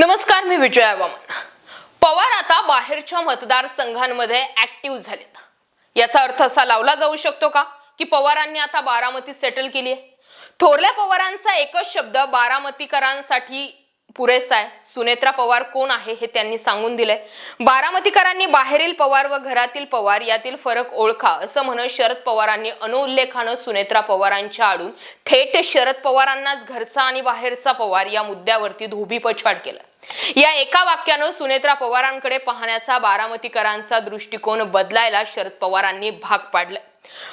नमस्कार मी विजया वामन पवार आता बाहेरच्या मतदारसंघांमध्ये ऍक्टिव्ह झालेत. याचा अर्थ असा लावला जाऊ शकतो का की पवारांनी आता बारामती सेटल केली आहे थोरल्या पवारांचा एकच शब्द बारामतीकरांसाठी पुरेसा आहे. सुनेत्रा पवार कोण आहे हे त्यांनी सांगून दिलंय. बारामतीकरांनी बाहेरील पवार व घरातील पवार यातील फरक ओळखा असं म्हणत शरद पवारांनी अनुल्लेखानं सुनेत्रा पवारांच्या आडून थेट शरद पवारांनाच घरचा आणि बाहेरचा पवार या मुद्द्यावरती धोबीपछाड केला. या एका वाक्यानं सुनेत्रा पवारांकडे पाहण्याचा बारामतीकरांचा दृष्टिकोन बदलायला शरद पवारांनी भाग पाडलं.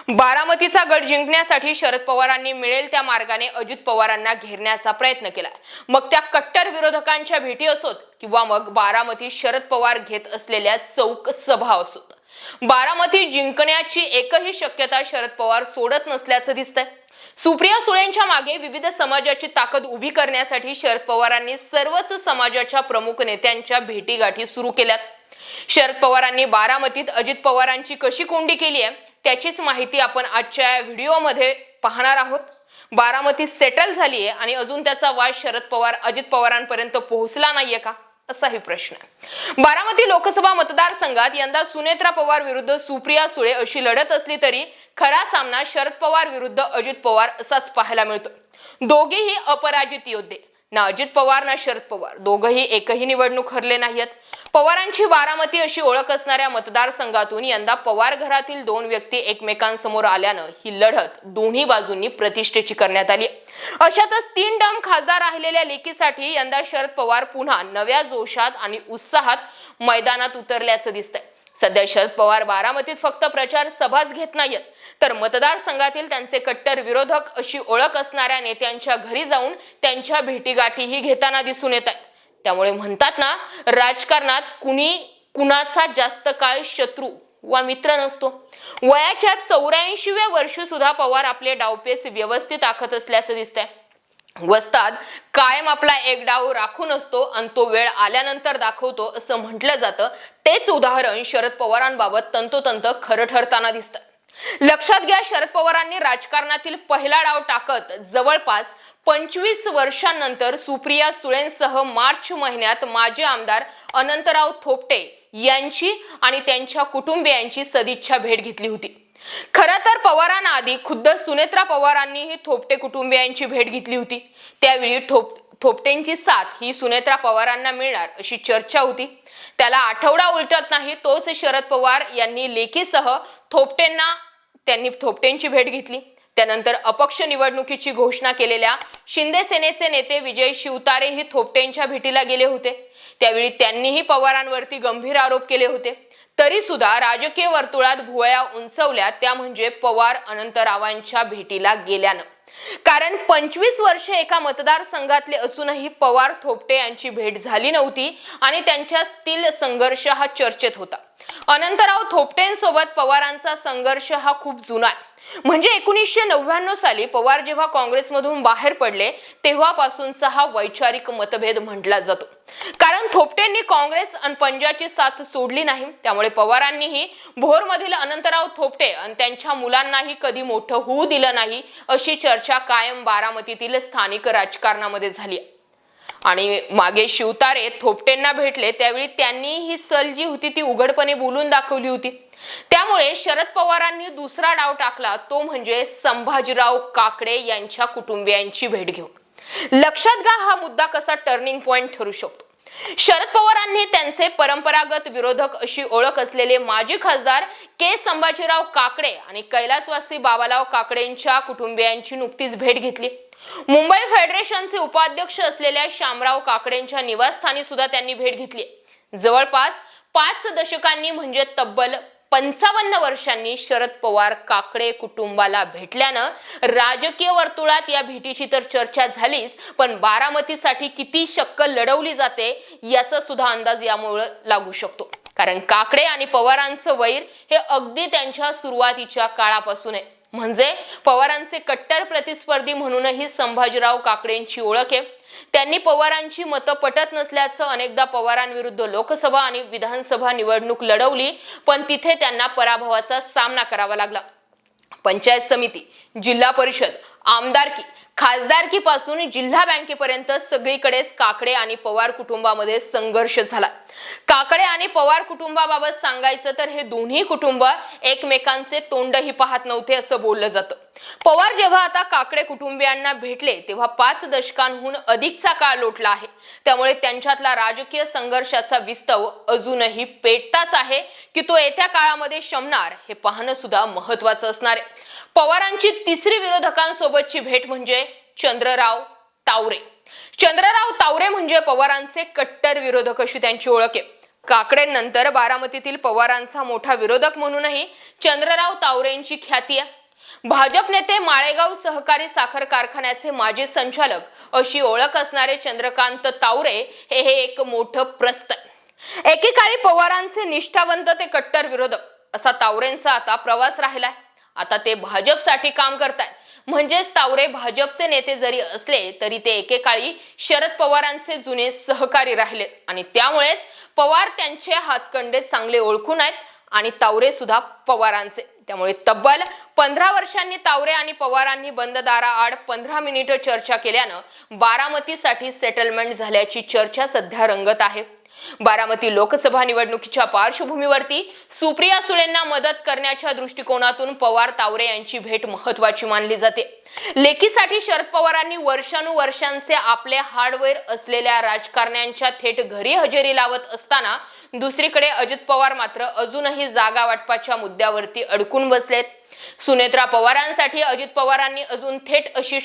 बारामतीचा गड जिंकण्यासाठी शरद पवारांनी मिळेल त्या मार्गाने अजित पवारांना घेरण्याचा प्रयत्न केला. मग त्या कट्टर विरोधकांच्या भेटी असोत किंवा मग बारामती शरद पवार घेत असलेल्या चौक सभा असोत. बारामती जिंकण्याची एकही शक्यता शरद पवार सोडत नसल्याचं दिसतंय. सुप्रिया सुळेंच्या मागे विविध समाजाची ताकद उभी करण्यासाठी शरद पवारांनी सर्वच समाजाच्या प्रमुख नेत्यांच्या भेटीगाठी सुरू केल्यात. शरद पवारांनी बारामतीत अजित पवारांची कशी कोंडी केली आहे त्याचीच माहिती आपण आजच्या व्हिडिओमध्ये पाहणार आहोत. बारामती सेटल झाली आहे आणि अजून त्याचा वाद शरद पवार अजित पवारांपर्यंत पोहोचला नाहीये का? असाही प्रश्न आहे. बारामती लोकसभा मतदारसंघात यंदा सुनेत्रा पवार विरुद्ध सुप्रिया सुळे अशी लढत असली तरी खरा सामना शरद पवार विरुद्ध अजित पवार असाच पाहायला मिळतो दोघेही अपराजित योद्धे. ना अजित पवार ना शरद पवार. दोघंही एकही निवडणूक हरले नाहीत पवारांची बारामती अशी ओळख असणाऱ्या मतदारसंघातून यंदा पवार घरातील दोन व्यक्ती एकमेकांसमोर आल्यानं ही लढत दोन्ही बाजूंनी प्रतिष्ठेची करण्यात आली. अशातच तीन डम खासदार राहिलेल्या लेकीसाठी यंदा शरद पवार पुन्हा नव्या जोशात आणि उत्साहात मैदानात उतरल्याचं दिसतंय. सध्या शरद पवार बारामतीत फक्त प्रचार सभाच घेत नाहीत तर मतदारसंघातील त्यांचे कट्टर विरोधक अशी ओळख असणाऱ्या नेत्यांच्या घरी जाऊन त्यांच्या भेटीगाठीही घेताना दिसून येत आहेत. त्यामुळे म्हणतात ना राजकारणात कुणी कुणाचा जास्त काळ शत्रू वा मित्र नसतो. वयाच्या चौऱ्याऐंशीव्या वर्षी सुद्धा पवार आपले डावपेच व्यवस्थित आखत असल्याचं दिसतंय. वस्ताद कायम आपला एक डाव राखून असतो आणि तो वेळ आल्यानंतर दाखवतो असं म्हटलं जातं. तेच उदाहरण शरद पवारांबाबत तंतोतंत खरं ठरताना दिसतं लक्षात घ्या शरद पवारांनी राजकारणातील पहिला डाव टाकत जवळपास पंचवीस वर्षांनंतर सुप्रिया सुळेंसह मार्च महिन्यात माजी आमदार अनंतराव थोपटे यांची आणि त्यांच्या कुटुंबियांची सदिच्छा भेट घेतली होती. खरं तर पवारांना आधी खुद्द सुनेत्रा पवारांनीही थोपटे कुटुंबियांची भेट घेतली होती. त्यावेळी थोप थोपटेंची साथ ही सुनेत्रा पवारांना मिळणार अशी चर्चा होती. त्याला आठवडा उलटत नाही तोच शरद पवार यांनी लेखीसह थोपटेंना त्यांनी थोपटेंची भेट घेतली. त्यानंतर अपक्ष निवडणुकीची घोषणा केलेल्या शिंदे सेनेचे नेते विजय शिवतारेही थोपटेंच्या भेटीला गेले होते. त्यावेळी त्यांनीही पवारांवरती गंभीर आरोप केले होते. तरी सुद्धा राजकीय वर्तुळात भुवया उंचवल्या त्या म्हणजे पवार अनंतरावांच्या भेटीला गेल्यानं. कारण पंचवीस वर्ष एका मतदारसंघातले असूनही पवार थोपटे यांची भेट झाली नव्हती आणि त्यांच्यातील संघर्ष हा चर्चेत होता. अनंतराव थोपटेंसोबत पवारांचा संघर्ष हा खूप जुना आहे. म्हणजे एकोणीसशे नव्याण्णव साली पवार जेव्हा काँग्रेसमधून बाहेर पडले तेव्हापासूनचा हा वैचारिक मतभेद म्हटला जातो. कारण थोपटेंनी काँग्रेस आणि पंजाची साथ सोडली नाही त्यामुळे पवारांनीही भोरमधील अनंतराव थोपटे आणि त्यांच्या मुलांनाही कधी मोठं होऊ दिलं नाही अशी चर्चा कायम बारामतीतील स्थानिक राजकारणामध्ये झाली आणि मागे शिवतारे थोपटेंना भेटले त्यावेळी त्यांनी ही सल जी होती ती उघडपणे बोलून दाखवली होती. त्यामुळे शरद पवारांनी दुसरा डाव टाकला तो म्हणजे संभाजीराव काकडे यांच्या कुटुंबियांची भेट घेऊन. लक्षात घ्या हा मुद्दा कसा टर्निंग पॉइंट ठरू शकतो. शरद पवारांनी त्यांचे परंपरागत विरोधक अशी ओळख असलेले माजी खासदार के संभाजीराव काकडे आणि कैलासवासी बाबाराव काकडेंच्या कुटुंबियांची नुकतीच भेट घेतली. मुंबई फेडरेशनचे उपाध्यक्ष असलेल्या शामराव काकडेंच्या निवासस्थानी सुद्धा त्यांनी भेट घेतली जवळपास पाच दशकांनी म्हणजे तब्बल पंचावन्न वर्षांनी शरद पवार काकडे कुटुंबाला भेटल्यानं राजकीय वर्तुळात या भेटीची तर चर्चा झालीच पण बारामतीसाठी किती शक्क लढवली जाते याचा सुद्धा अंदाज यामुळे लागू शकतो. कारण काकडे आणि पवारांचं वैर हे अगदी त्यांच्या सुरुवातीच्या काळापासून आहे. म्हणजे पवारांचे कट्टर प्रतिस्पर्धी म्हणूनही संभाजीराव काकडेंची ओळख आहे. त्यांनी पवारांची मतं पटत नसल्याचं अनेकदा पवारांविरुद्ध लोकसभा आणि विधानसभा निवडणूक लढवली पण तिथे त्यांना पराभवाचा सामना करावा लागला. पंचायत समिती जिल्हा परिषद आमदारकी खासदारकीपासून जिल्हा बँकेपर्यंत सगळीकडेच काकडे आणि पवार कुटुंबामध्ये संघर्ष झाला. काकडे आणि पवार कुटुंबाबाबत सांगायचं तर हे दोन्ही कुटुंब एकमेकांचे तोंडही पाहत नव्हते असं बोललं जातं. पवार जेव्हा आता काकडे कुटुंबियांना भेटले तेव्हा पाच दशकांहून अधिकचा काळ लोटला आहे. त्यामुळे त्यांच्यातला राजकीय संघर्षाचा विस्तव अजूनही पेटताच आहे की तो येत्या काळामध्ये शमणार हे पाहणं सुद्धा महत्वाचं असणार आहे. पवारांची तिसरी विरोधकांसोबतची भेट म्हणजे चंद्रराव तावरे. चंद्रराव तावरे म्हणजे पवारांचे कट्टर विरोधक अशी त्यांची ओळख आहे. काकडेनंतर बारामतीतील पवारांचा मोठा विरोधक म्हणूनही चंद्रराव तावरेंची ख्याती आहे. भाजप नेते माळेगाव सहकारी साखर कारखान्याचे माजी संचालक अशी ओळख असणारे चंद्रकांत तावरे हे हे एक मोठं प्रस्त एकेकाळी पवारांचे निष्ठावंत ते कट्टर विरोधक. असा तावरेंचा आता प्रवास राहिलाय. आता ते भाजपसाठी काम करतायत. म्हणजेच तावरे भाजपचे नेते जरी असले तरी ते एकेकाळी शरद पवारांचे जुने सहकारी राहिले. आणि त्यामुळेच पवार त्यांचे हातकंडे चांगले ओळखून आहेत. आणि तावरे सुद्धा पवारांचे. त्यामुळे तब्बल पंधरा वर्षांनी तावरे आणि पवारांनी बंद दाराआड पंधरा मिनिटं चर्चा केल्यानं बारामतीसाठी सेटलमेंट झाल्याची चर्चा सध्या रंगत आहे. बारामती लोकसभा निवडणुकीच्या पार्श्वभूमीवरती सुप्रिया सुळेंना मदत करण्याच्या दृष्टिकोनातून पवार तावरे यांची भेट महत्वाची मानली जाते. लेखीसाठी शरद पवारांनी वर्षानुवर्षांचे आपले हार्डवेअर असलेल्या राजकारण्यांच्या थेट घरी हजेरी लावत असताना दुसरीकडे अजित पवार मात्र अजूनही जागा वाटपाच्या मुद्द्यावरती अडकून बसलेत. सुनेत्रा पवारांसाठी अजित पवारांनी अजून थेट अशी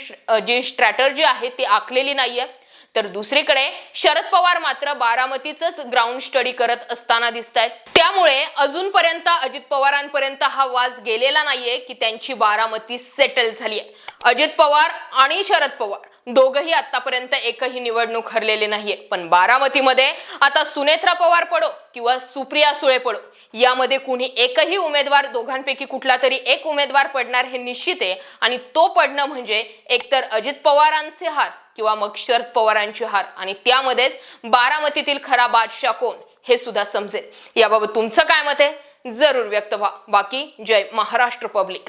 जी स्ट्रॅटर्जी आहे ती आखलेली नाहीये. तर दुसरीकडे शरद पवार मात्र बारामतीच ग्राउंड स्टडी करत असताना दिसत आहेत त्यामुळे अजूनपर्यंत अजित पवारांपर्यंत हा वाज गेलेला नाहीये की त्यांची बारामती सेटल झाली आहे अजित पवार आणि शरद पवार. दोघही आतापर्यंत एकही निवडणूक हरलेले नाहीये. पण बारामतीमध्ये आता सुनेत्रा पवार पडो किंवा सुप्रिया सुळे पडो यामध्ये कुणी एकही उमेदवार दोघांपैकी कुठला तरी एक उमेदवार पडणार हे निश्चित आहे. आणि तो पडणं म्हणजे एकतर अजित पवारांचे हार किंवा मग शरद पवारांची हार. आणि त्यामध्येच बारामतीतील खरा बादशाह कोण हे सुद्धा समजेल. याबाबत तुमचं काय मत आहे? जरूर व्यक्त व्हा. बाकी जय महाराष्ट्र पब्लिक.